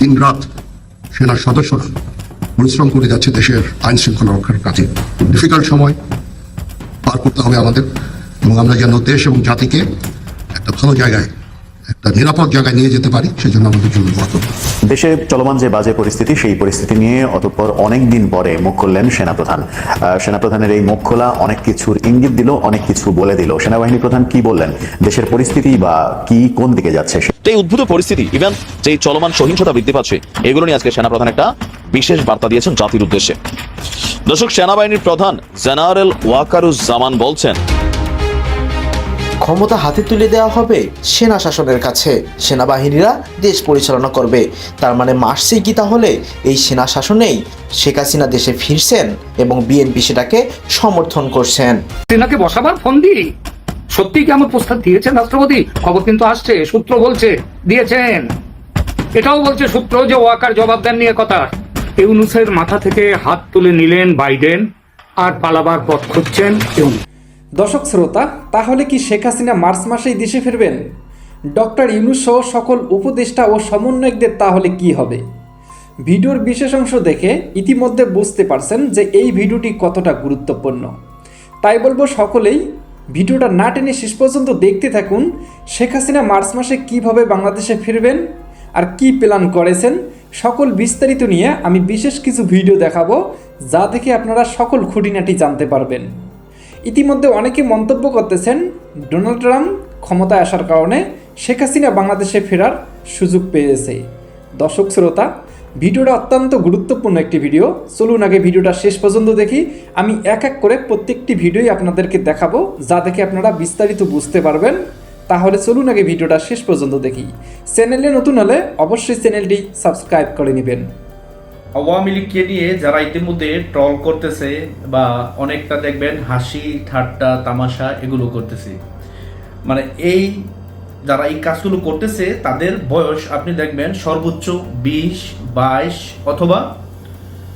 দিন রাত সেনা সদস্যরা পরিশ্রম করে যাচ্ছে দেশের আইন শৃঙ্খলা রক্ষার কাজে। ডিফিকাল্ট সময়, পার করতে হবে আমাদের, এবং আমরা যেন দেশ এবং জাতিকে একটা ভালো জায়গায় একটা নিরাপদ জায়গায় নিয়ে যেতে পারি সেজন্য আমাদের জন্য দোয়া দেশে চলমান যে বাজে পরিস্থিতি সেই পরিস্থিতি নিয়ে অতঃপর অনেক দিন পরে মুখ খুললেন সেনাপ্রধান। সেনাপ্রধানের এই মুখ খোলা অনেক কিছুর ইঙ্গিত দিল অনেক কিছু বলে দিল। সেনাবাহিনী প্রধান কি বললেন? দেশের পরিস্থিতি বা কি কোন দিকে যাচ্ছে এই উদ্ভূত পরিস্থিতি ইভেন যে চলমান সহিংসতা বৃদ্ধি পাচ্ছে এগুলো নিয়ে আজকে সেনাপ্রধান একটা বিশেষ বার্তা দিয়েছেন জাতির উদ্দেশ্যে। দর্শক সেনাবাহিনীর প্রধান জেনারেল ওয়াকারুজ্জামান বলছেন ক্ষমতা হাতে তুলে দেওয়া হবে সেনা শাসনের কাছে। সেনাবাহিনীরা দেশ পরিচালনা করবে। তার মানে মার্চেই কি তাহলে এই সেনা শাসনেই শেখ হাসিনা দেশে ফিরছেন এবং বিএনপি সেটাকে সমর্থন করছেন? সেনাকে বসাবার ফোন দিই। সত্যি কি আমার প্রস্তাব দিয়েছেন রাষ্ট্রপতি? খবর কিন্তু আসছে, সূত্র বলছে, দিয়েছেন। এটাও বলছে সূত্র যে ওয়াকার জবাব দেন নিয়ে কথা। ইউনুসের মাথা থেকে হাত তুলে নিলেন বাইডেন, আর পালাবার পথ খুঁজছেন ইউনুস। দর্শক শ্রোতা, তাহলে কি শেখ হাসিনা মার্চ মাসেই দেশে ফিরবেন? ডক্টর ইউনুস সহ সকল উপদেষ্টা ও সমন্বয়কদের তাহলে কি হবে? ভিডিওর বিশেষ অংশ দেখে ইতিমধ্যে বুঝতে পারছেন যে এই ভিডিওটি কতটা গুরুত্বপূর্ণ। তাই বলব সকলেই, ভিডিওটা না টেনে শেষ পর্যন্ত দেখতে থাকুন, শেখ হাসিনা মার্চ মাসে কীভাবে বাংলাদেশে ফিরবেন আর কি প্ল্যান করেছেন, সকল বিস্তারিত নিয়ে আমি বিশেষ কিছু ভিডিও দেখাবো, যা থেকে আপনারা সকল খুঁটিনাটি জানতে পারবেন। ইতিমধ্যে অনেকে মন্তব্য করতেছেন, ডোনাল্ড ট্রাম্প ক্ষমতায় আসার কারণে শেখ হাসিনা বাংলাদেশে ফেরার সুযোগ পেয়েছে। দর্শক শ্রোতা, ভিডিওটা অত্যন্ত গুরুত্বপূর্ণ একটি ভিডিও। চলুন আগে ভিডিওটা শেষ পর্যন্ত দেখি। আমি এক এক করে প্রত্যেকটি ভিডিওই আপনাদেরকে দেখাবো, যা দেখে আপনারা বিস্তারিত বুঝতে পারবেন। তাহলে চলুন আগে ভিডিওটা শেষ পর্যন্ত দেখি। চ্যানেলে নতুন হলে অবশ্যই চ্যানেলটি সাবস্ক্রাইব করে নেবেন। আওয়ামী লীগকে নিয়ে যারা ইতিমধ্যে ট্রল করতেছে বা অনেকটা দেখবেন হাসি, ঠাট্টা, তামাশা এগুলো করতেছে। মানে এই যারা এই কাজগুলো করতেছে, তাদের বয়স আপনি দেখবেন সর্বোচ্চ বিশ, বাইশ অথবা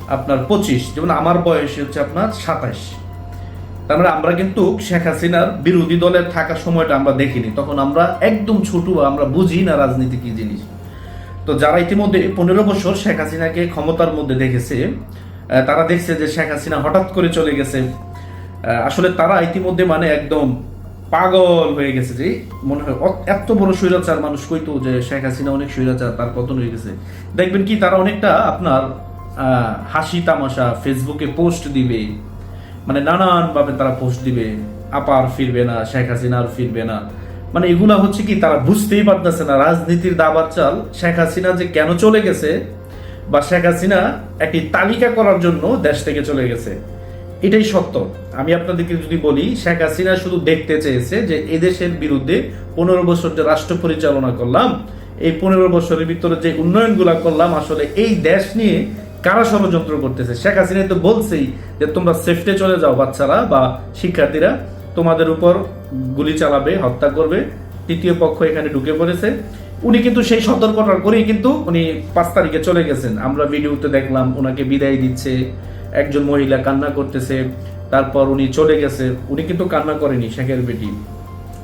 আপনার পঁচিশ। যেমন আমার বয়স হচ্ছে আপনার সাতাশ। তার মানে আমরা কিন্তু শেখ হাসিনার বিরোধী দলের থাকার সময়টা আমরা দেখিনি। তখন আমরা একদম ছোট আমরা বুঝি না রাজনীতি কি জিনিস। তো যারা ইতিমধ্যে পনেরো বছর শেখ হাসিনাকে ক্ষমতার মধ্যে দেখেছে তারা দেখছে যে শেখ হাসিনা হঠাৎ করে চলে গেছে। আসলে তারা ইতিমধ্যে মানে একদম পাগল হয়ে গেছে যে, মনে হয় এত বড় স্বৈরাচার মানুষ কইতো যে শেখ হাসিনা অনেক স্বৈরাচার, তার পতন হয়ে গেছে। দেখবেন কি, তারা অনেকটা আপনার হাসি তামাশা ফেসবুকে পোস্ট দিবে। মানে নানানভাবে তারা পোস্ট দিবে আপার ফিরবে না, শেখ হাসিনা আর ফিরবে না। মানে এগুলা হচ্ছে কি, তারা বুঝতেই পারতেছে না রাজনীতির দাবার চাল শেখ হাসিনা যে কেন চলে গেছে বা শেখ হাসিনা একটি তালিকা করার জন্য দেশ থেকে চলে গেছে। এটাই সত্য। আমি আপনাদেরকে যদি বলি, শেখ হাসিনা শুধু দেখতে চেয়েছে যে এদেশের বিরুদ্ধে পনেরো বছর যে রাষ্ট্র পরিচালনা করলাম, এই পনেরো বছরের ভিতরে যে উন্নয়নগুলা করলাম, আসলে এই দেশ নিয়ে কারা ষড়যন্ত্র করতেছে? শেখ হাসিনা তো বলছেই যে তোমরা সেফটে চলে যাও বাচ্চারা বা শিক্ষার্থীরা। তোমাদের উপর গুলি চালাবে, হত্যা করবে। তৃতীয় পক্ষ এখানে ঢুকে পড়েছে। উনি কিন্তু সেই সতর্কতা করেই কিন্তু উনি পাঁচ তারিখে চলে গেছেন। আমরা ভিডিওতে দেখলাম ওনাকে বিদায় দিচ্ছে, একজন মহিলা কান্না করতেছে, তারপর উনি চলে গেছে। উনি কিন্তু কান্না করেনি, শেখের বেটি।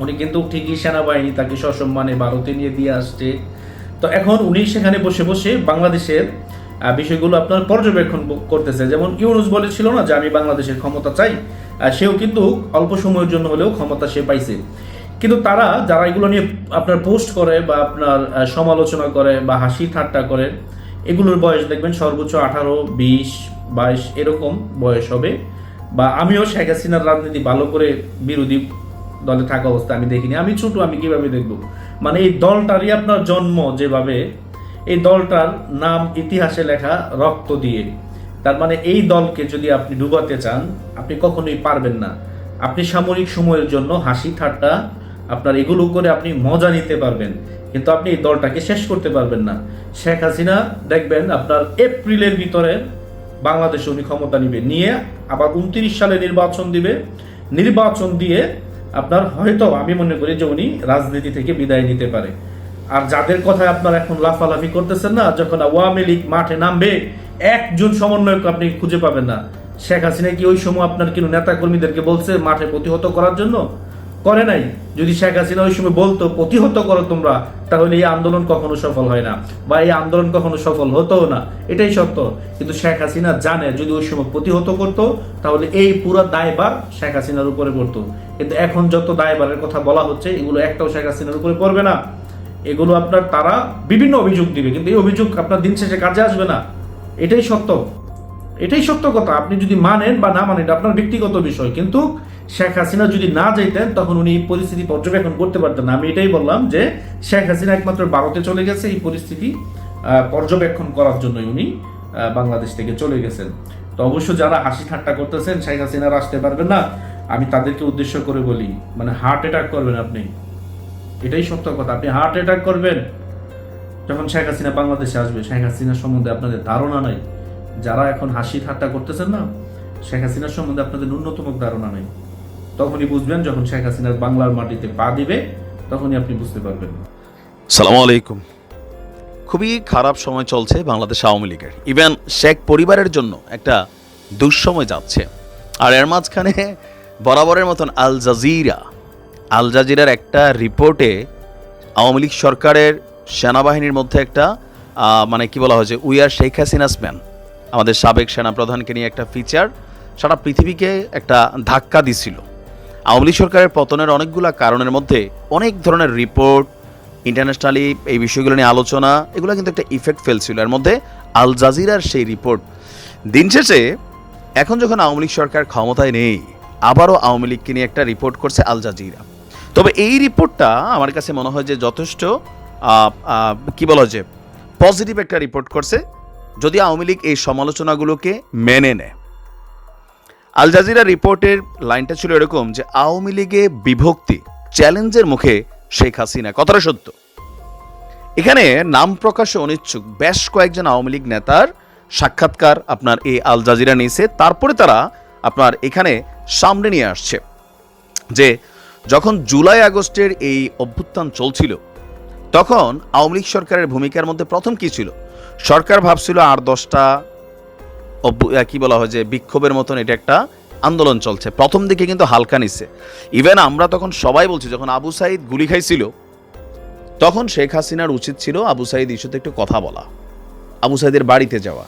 উনি কিন্তু ঠিকই সেনাবাহিনী তাকে সসম্মানে ভারতে নিয়ে দিয়ে আসছে। তো এখন উনি সেখানে বসে বসে বাংলাদেশের বিষয়গুলো আপনার পর্যবেক্ষণ করতেছে। যেমন ইউনুস বলেছিল না যে, আমি বাংলাদেশের ক্ষমতা চাই। সেও কিন্তু অল্প সময়ের জন্য হলেও ক্ষমতা সে পাইছে। কিন্তু তারা, যারা এগুলো নিয়ে আপনার পোস্ট করে বা আপনার সমালোচনা করে বা হাসি ঠাট্টা করে, এগুলোর বয়স দেখবেন সর্বোচ্চ আঠারো, বিশ, বাইশ এরকম বয়স হবে। বা আমিও শেখ হাসিনার রাজনীতি ভালো করে বিরোধী দলে থাকা অবস্থা আমি দেখিনি। আমি ছোট, আমি কীভাবে দেখব? মানে এই দলটারই আপনার জন্ম যেভাবে এই দলটার নাম ইতিহাসে লেখা রক্ত দিয়ে। তার মানে এই দলকে যদি আপনি ডুবাতে চান, আপনি কখনোই পারবেন না। আপনি সামরিক সময়ের জন্য হাসি, ঠাট্টা, আপনার এগুলো করে আপনি মজা নিতে পারবেন। কিন্তু আপনি এই দলটাকে শেষ করতে পারবেন না। শেখ হাসিনা, দেখবেন আপনার এপ্রিলের ভিতরে বাংলাদেশে উনি ক্ষমতা নিবে। নিয়ে আবার উনত্রিশ সালে নির্বাচন দিবে। নির্বাচন দিয়ে আপনার হয়তো, আমি মনে করি যে উনি রাজনীতি থেকে বিদায় নিতে পারে। আর যাদের কথা আপনার এখন লাফালাফি করতেছেন না, যখন আওয়ামী লীগ মাঠে নামবে, একজন সমন্বয়ক আপনি খুঁজে পাবেন না। শেখ হাসিনা কি ওই সময় আপনার কিন্তু নেতা কর্মীদেরকে বলছে মাঠে প্রতিহত করার জন্য? করে নাই। যদি শেখ হাসিনা ওই সময় বলতো, প্রতিহত করো তোমরা তাহলে এই আন্দোলন কখনো সফল হয় না। বা এই আন্দোলন কখনো সফল হতো না। এটাই সত্য। কিন্তু শেখ হাসিনা জানে, যদি ওই সময় প্রতিহত করতো, তাহলে এই পুরো দায়ভার শেখ হাসিনার উপরে পড়তো। কিন্তু এখন যত দায়ভারের কথা বলা হচ্ছে, এগুলো একটাও শেখ হাসিনার উপরে পড়বে না। এগুলো আপনার তারা বিভিন্ন অভিযোগ দিবে, কিন্তু এই অভিযোগ আপনার দিন শেষে কাজে আসবে না। এটাই সত্য। এটাই সত্য কথা। আপনি যদি মানেন বা না মানেন আপনার ব্যক্তিগত বিষয়। কিন্তু শেখ হাসিনা যদি না যাইতেন, তখন উনি এই পরিস্থিতি পর্যবেক্ষণ করতে পারতেন আমি এটাই বললাম যে, শেখ হাসিনা একমাত্র ভারতে চলে গেছে। এই পরিস্থিতি পর্যবেক্ষণ করার জন্য উনি বাংলাদেশ থেকে চলে গেছেন। তো অবশ্য যারা হাসি ঠাট্টা করতেছেন, শেখ হাসিনার আসতে পারবেন না। আমি তাদেরকে উদ্দেশ্য করে বলি মানে হার্ট অ্যাটাক করবেন আপনি। এটাই সত্য কথা। আপনি হার্ট অ্যাটাক করবেন, যখন শেখ হাসিনা বাংলাদেশে আসবে, শেখ হাসিনা সম্বন্ধে আপনাদের ধারণা নাই। যারা এখন হাসি ঠাট্টা করতেছেন না, শেখ হাসিনার সম্বন্ধে আপনাদের ন্যূনতম ধারণা নেই। তখনই বুঝবেন, যখন শেখ হাসিনার বাংলার মাটিতে পা দিবে, তখনই আপনি বুঝতে পারবেন। সালাম আলাইকুম। খুবই খারাপ সময় চলছে বাংলাদেশ আওয়ামী লীগের। ইভেন শেখ পরিবারের জন্য একটা দুঃসময় যাচ্ছে। আর এর মাঝখানে বরাবরের মতন আল জাজিরা আল জাজিরার একটা রিপোর্টে আওয়ামী লীগ সরকারের সেনাবাহিনীর মধ্যে একটা মানে কি বলা হয়েছে we are Sheikh Hasina's man আমাদের সাবেক সেনাপ্রধানকে নিয়ে একটা ফিচার সারা পৃথিবীকে একটা ধাক্কা দিছিল। আওয়ামী লীগ সরকারের পতনের অনেকগুলো কারণের মধ্যে অনেক ধরনের রিপোর্ট ইন্টারন্যাশনালি এই বিষয়গুলো নিয়ে আলোচনা, এগুলো কিন্তু একটা ইফেক্ট ফেলছিল। এর মধ্যে আল জাজিরার সেই রিপোর্ট দিন শেষে এখন যখন আওয়ামী লীগ সরকার ক্ষমতায় নেই, আবারও আওয়ামী লীগকে নিয়ে একটা রিপোর্ট করছে আল জাজিরা। তবে এই রিপোর্টটা আমার কাছে মনে হয় যে যথেষ্ট কি বলা যে পজিটিভ একটা রিপোর্ট করছে, যদি আওয়ামী লীগ এই সমালোচনাগুলোকে মেনে নেয়। আল জাজিরা রিপোর্টের লাইনটা ছিল এরকম যে আওয়ামী লীগে বিভক্তি, চ্যালেঞ্জের মুখে শেখ হাসিনা, কথাটা সত্য। এখানে নাম প্রকাশে অনিচ্ছুক, বেশ কয়েকজন আওয়ামী লীগ নেতার সাক্ষাৎকার আপনার এই আল জাজিরা নিয়েছে, তারপরে তারা আপনার এখানে সামনে নিয়ে আসছে যে যখন জুলাই আগস্টের এই অভ্যুত্থান চলছিল, তখন আওয়ামী লীগ সরকারের ভূমিকার মধ্যে প্রথম কি ছিল? সরকার ভাবছিল আর দশটা কি বলা হয় যে, বিক্ষোভের মতন এটা একটা আন্দোলন চলছে। প্রথম দিকে কিন্তু হালকা নিচ্ছে। ইভেন আমরা তখন সবাই বলছি, যখন আবু সাইদ গুলি খাইছিল, তখন শেখ হাসিনার উচিত ছিল আবু সাইদ ইস্যুতে একটু কথা বলা, আবু সাইদের বাড়িতে যাওয়া।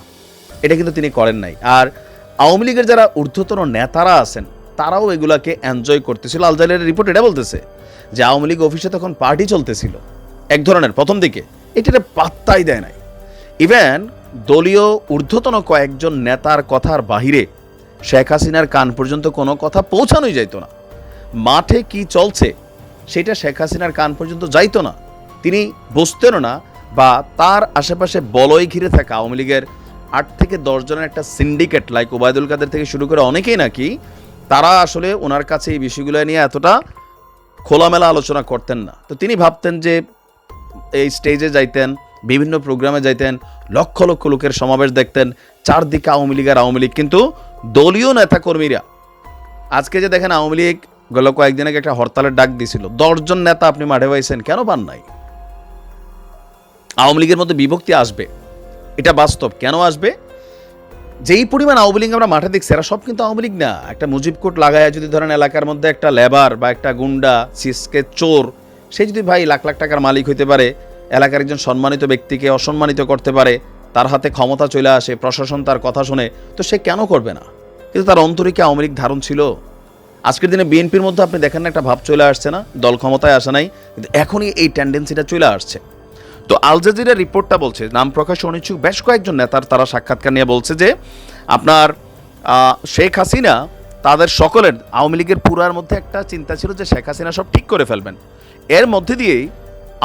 এটা কিন্তু তিনি করেন নাই। আর আওয়ামী লীগের যারা ঊর্ধ্বতন নেতারা আছেন তারাও এগুলাকে এনজয় করতেছিল। আল আলজালের রিপোর্ট এটা বলতেছে যে আওয়ামী লীগ অফিসে তখন পার্টি চলতেছিল। এক ধরনের, প্রথম দিকে। এটা পাত্তাই দেয় নাই। ইভেন দলীয় ঊর্ধ্বতন কয়েকজন নেতার কথার বাহিরে শেখ হাসিনার কান পর্যন্ত কোনো কথা পৌঁছানোই যাইতো না। মাঠে কি চলছে সেটা শেখ হাসিনার কান পর্যন্ত যাইতো না। তিনি বুঝতেনও না বা তার আশেপাশে বলয় ঘিরে থাকা আওয়ামী লীগের আট থেকে দশ জনের একটা সিন্ডিকেট লাইক ওবায়দুল কাদের থেকে শুরু করে অনেকেই নাকি তারা আসলে ওনার কাছে এই বিষয়গুলো নিয়ে এতটা খোলামেলা আলোচনা করতেন না। তো তিনি ভাবতেন যে এই স্টেজে যাইতেন, বিভিন্ন প্রোগ্রামে যাইতেন, লক্ষ লক্ষ লোকের সমাবেশ দেখতেন, চারদিকে আওয়ামী লীগ আর আওয়ামী লীগ। কিন্তু দলীয় নেতাকর্মীরা, আজকে যে দেখেন আওয়ামী লীগ গেল কয়েকদিন আগে একটা হরতালের ডাক দিয়েছিল দশজন নেতা আপনি মাঠে পাইছেন কেন পান নাই? আওয়ামী লীগের মধ্যে বিভক্তি আসবে, এটা বাস্তব, কেন আসবে? যেই পরিমাণ আওয়ামী লীগ আমরা মাঠে দেখছি, এরা সব কিন্তু আওয়ামী লীগ না। একটা মুজিব কোট লাগায় যদি ধরেন এলাকার মধ্যে একটা লেবার বা একটা গুন্ডা, সিসকে চোর, সে যদি ভাই লাখ লাখ টাকার মালিক হইতে পারে, এলাকার একজন সম্মানিত ব্যক্তিকে অসম্মানিত করতে পারে, তার হাতে ক্ষমতা চলে আসে, প্রশাসন তার কথা শুনে, তো সে কেন করবে না? কিন্তু তার অন্তরিকে আওয়ামী লীগ ধারণ ছিল? আজকের দিনে বিএনপির মধ্যে আপনি দেখেন না, একটা ভাব চলে আসছে না, দল ক্ষমতায় আসে নাই, কিন্তু এখনই এই টেন্ডেন্সিটা চলে আসছে। তো আল জাজিরা রিপোর্টটা বলছে, নাম প্রকাশ অনিচ্ছুক বেশ কয়েকজন নেতার তারা সাক্ষাৎকার নিয়ে বলছে যে, আপনার শেখ হাসিনা তাদের সকলের, আওয়ামী লীগের পুরার মধ্যে একটা চিন্তা ছিল যে শেখ হাসিনা সব ঠিক করে ফেলবেন। এর মধ্যে দিয়েই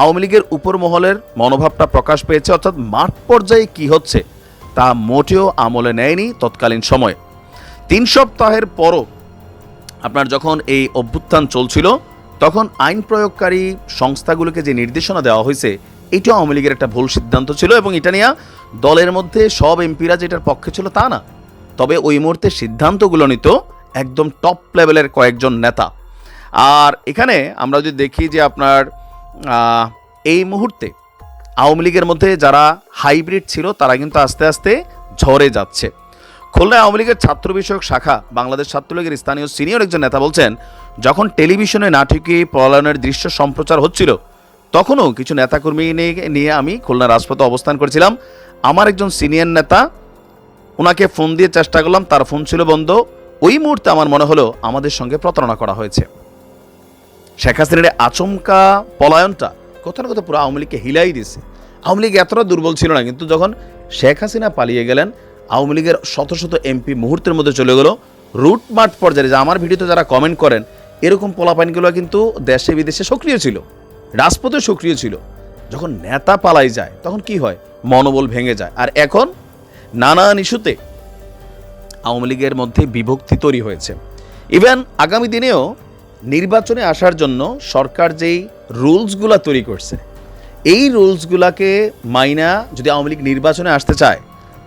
আওয়ামী লীগের উপর মহলের মনোভাবটা প্রকাশ পেয়েছে, অর্থাৎ মাঠ পর্যায়ে কি হচ্ছে তা মোটেও আমলে নেয়নি তৎকালীন সময়ে। তিন সপ্তাহের পরও আপনার যখন এই অভ্যুত্থান চলছিল, তখন আইন প্রয়োগকারী সংস্থাগুলোকে যে নির্দেশনা দেওয়া হয়েছে এটাও আওয়ামী লীগের একটা ভুল সিদ্ধান্ত ছিল এবং এটা নিয়ে দলের মধ্যে সব এমপিরা যেটার পক্ষে ছিল তা না। তবে ওই মুহূর্তে সিদ্ধান্তগুলো নিত একদম টপ লেভেলের কয়েকজন নেতা। আর এখানে আমরা যদি দেখি যে আপনার এই মুহূর্তে আওয়ামী লীগের মধ্যে যারা হাইব্রিড ছিল, তারা কিন্তু আস্তে আস্তে ঝরে যাচ্ছে। খুলনা আওয়ামী লীগের ছাত্র বিষয়ক শাখা, বাংলাদেশ ছাত্রলীগের স্থানীয় সিনিয়র একজন নেতা বলছেন, যখন টেলিভিশনে নাটকে পলায়নের দৃশ্য সম্প্রচার হচ্ছিল তখনও কিছু নেতাকর্মী নিয়ে আমি খুলনা রাজপথে অবস্থান করেছিলাম। আমার একজন সিনিয়র নেতা ওনাকে ফোন দিয়ে চেষ্টা করলাম, তার ফোন ছিল বন্ধ। ওই মুহূর্তে আমার মনে হলো আমাদের সঙ্গে প্রতারণা করা হয়েছে। শেখ হাসিনার আচমকা পলায়নটা কোথাও না কোথাও পুরো আওয়ামী লীগকে হিলাই দিয়েছে। আওয়ামী লীগ এতটা দুর্বল ছিল না, কিন্তু যখন শেখ হাসিনা পালিয়ে গেলেন, আওয়ামী লীগের শত শত এমপি মুহূর্তের মধ্যে চলে গেল। রুট পর্যায়ে যে আমার ভিডিওতে যারা কমেন্ট করেন, এরকম পোলাপাইনগুলো কিন্তু দেশে বিদেশে সক্রিয় ছিল। রাজপথে সক্রিয় ছিল। যখন নেতা পালাই যায়, তখন কি হয়? মনোবল ভেঙে যায়। আর এখন নানান ইস্যুতে আওয়ামী লীগের মধ্যে বিভক্তি তৈরি হয়েছে। ইভেন আগামী দিনেও নির্বাচনে আসার জন্য সরকার যেই রুলসগুলা তৈরি করছে, এই রুলসগুলাকে মাইনা যদি আওয়ামী লীগ নির্বাচনে আসতে চায়,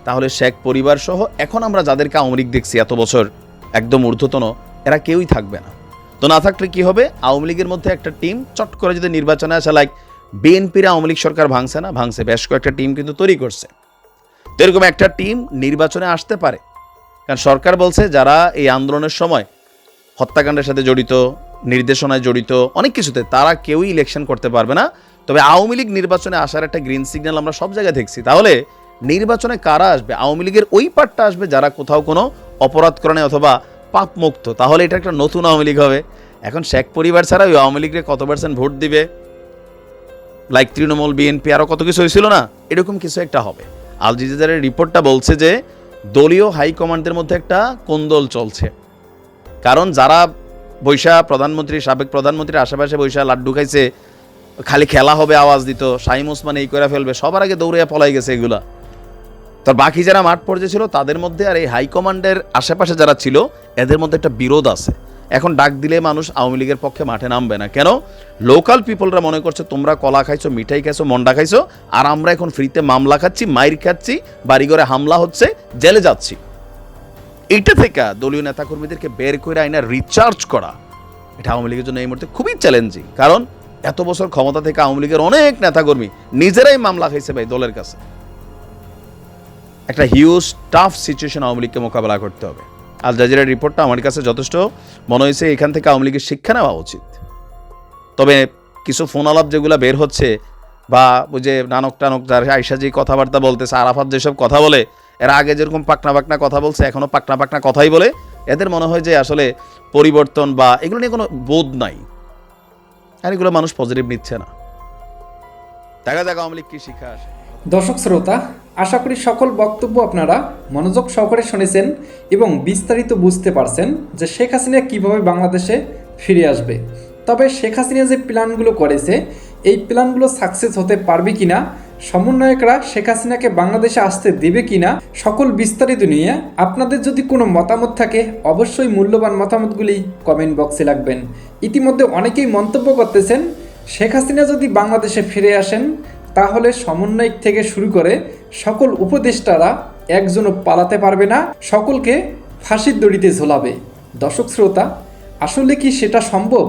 তাহলে শেখ পরিবার সহ এখন আমরা যাদেরকে আওয়ামী লীগ দেখছি এত বছর একদম ঊর্ধ্বতন, এরা কেউই থাকবে না। তো না থাকলে কি হবে? আওয়ামী লীগের মধ্যে একটা টিম চট করে যদি নির্বাচনে আসে লাইক বিএনপির আওয়ামী লীগ সরকার ভাঙছে না, ভাঙছে বেশ কয়েকটা টিম কিন্তু তৈরি করছে। তো এরকম একটা টিম নির্বাচনে আসতে পারে। কারণ সরকার বলছে যারা এই আন্দোলনের সময় হত্যাকাণ্ডের সাথে জড়িত, নির্দেশনায় জড়িত, অনেক কিছুতে, তারা কেউই ইলেকশন করতে পারবে না। তবে আওয়ামী লীগ নির্বাচনে আসার একটা গ্রিন সিগন্যাল আমরা সব জায়গায় দেখছি। তাহলে নির্বাচনে কারা আসবে? আওয়ামী লীগের ওই পার্টটা আসবে যারা কোথাও কোনো অপরাধ করে অথবা পাপ মুক্ত তাহলে এটা একটা নতুন আওয়ামী লীগ হবে। এখন শেখ পরিবার ছাড়া ওই আওয়ামী লীগের কত পার্সেন্ট ভোট দিবে? লাইক তৃণমূল বিএনপি আরও কত কিছু হয়েছিল না? এরকম কিছু একটা হবে। আল জিজারের রিপোর্টটা বলছে যে, দলীয় হাইকমান্ডের মধ্যে একটা কোন্দল চলছে। কারণ যারা বৈশা প্রধানমন্ত্রী, সাবেক প্রধানমন্ত্রীর আশেপাশে বৈশা লাড্ডু খাইছে, খালি খেলা হবে আওয়াজ দিত, শাহিম ওসমান এই করে ফেলবে, সবার আগে দৌড়ে পলাই গেছে এগুলা। তো বাকি যারা মাঠ পর্যায়ে ছিল, তাদের মধ্যে আর এই হাইকমান্ডের আশেপাশে যারা ছিল, এদের মধ্যে একটা বিরোধ আছে। এখন ডাক দিলে মানুষ আওয়ামী লীগের পক্ষে মাঠে নামবে না। কেন? লোকাল পিপলরা মনে করছে, তোমরা কলা খাইছো, মিঠাই খাইছো, মন্ডা খাইছো, আর আমরা এখন ফ্রিতে মামলা খাচ্ছি, মাইর খাচ্ছি, বাড়িঘরে হামলা হচ্ছে, জেলে যাচ্ছি। এটা থেকে দলীয় নেতাকর্মীদেরকে বের করে আইনা রিচার্জ করা, এটা আওয়ামী লীগের জন্য এই মুহূর্তে খুবই চ্যালেঞ্জিং কারণ, এত বছর ক্ষমতা থেকে আওয়ামী লীগের অনেক নেতাকর্মী নিজেরাই মামলা খাইছে ভাই দলের কাছে। একটা হিউজ টাফ সিচুয়েশন আওয়ামী লীগকে মোকাবেলা করতে হবে। আল জাজিরার রিপোর্টটা আমার কাছে যথেষ্ট। মনে হয়েছে এখান থেকে আওয়ামী লীগের শিক্ষা নেওয়া উচিত। তবে কিছু ফোন আলাপ যেগুলো বের হচ্ছে বা ওই যে নানক টানক যার আইসা যে কথাবার্তা বলতেছে, আরাফাত যেসব কথা বলে, এরা আগে যেরকম পাকনা পাকনা কথা বলছে, এখনও পাকনা পাকনা কথাই বলে। এদের মনে হয় যে আসলে পরিবর্তন বা এগুলো নিয়ে কোনো বোধ নাই। আর এগুলো মানুষ পজিটিভ নিচ্ছে না। দেখা যাক আওয়ামী লীগ কি শিক্ষা আসে। দর্শক শ্রোতা আশা করি সকল বক্তব্য আপনারা মনোযোগ সহকারে শুনেছেন এবং বিস্তারিত বুঝতে পারছেন যে শেখ হাসিনা কীভাবে বাংলাদেশে ফিরে আসবে। তবে শেখ হাসিনা যে প্ল্যানগুলো করেছে, এই প্ল্যানগুলো সাকসেস হতে পারবে কিনা, সমন্বয়করা শেখ হাসিনাকে বাংলাদেশে আসতে দেবে কিনা, সকল বিস্তারিত নিয়ে আপনাদের যদি কোনো মতামত থাকে, অবশ্যই মূল্যবান মতামতগুলি কমেন্ট বক্সে লাগবেন ইতিমধ্যে অনেকেই মন্তব্য করতেছেন, শেখ হাসিনা যদি বাংলাদেশে ফিরে আসেন তাহলে সমন্বয়ক থেকে শুরু করে সকল উপদেষ্টারা একজনও পালাতে পারবে না, সকলকে ফাঁসির দড়িতে ঝোলাবে। দর্শক শ্রোতা, আসলে কি সেটা সম্ভব?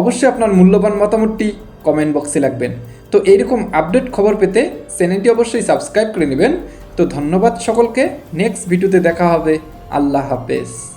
অবশ্যই আপনার মূল্যবান মতামতটি কমেন্ট বক্সে লাগবেন। তো এইরকম আপডেট খবর পেতে চ্যানেলটি অবশ্যই সাবস্ক্রাইব করে নেবেন। তো ধন্যবাদ সকলকে নেক্সট ভিডিওতে দেখা হবে। আল্লাহ হাফেজ।